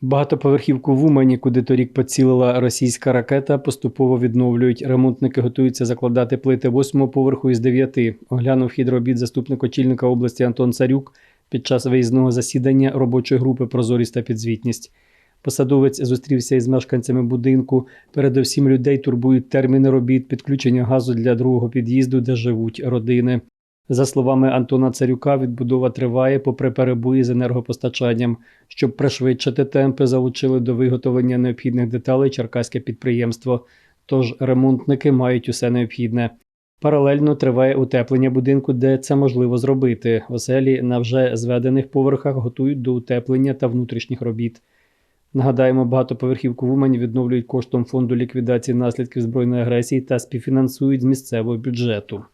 Багатоповерхівку в Умані, куди торік поцілила російська ракета, поступово відновлюють. Ремонтники готуються закладати плити восьмого поверху із дев'яти. Оглянув хід робіт заступник очільника області Антон Царюк під час виїзного засідання робочої групи Прозорість та підзвітність. Посадовець зустрівся із мешканцями будинку. Передовсім людей турбують терміни робіт, підключення газу для другого під'їзду, де живуть родини. За словами Антона Царюка, відбудова триває попри перебої з енергопостачанням. Щоб пришвидшити темпи, залучили до виготовлення необхідних деталей черкаське підприємство. Тож ремонтники мають усе необхідне. Паралельно триває утеплення будинку, де це можливо зробити. Оселі на вже зведених поверхах готують до утеплення та внутрішніх робіт. Нагадаємо, багатоповерхівку в Умані відновлюють коштом фонду ліквідації наслідків збройної агресії та співфінансують з місцевого бюджету.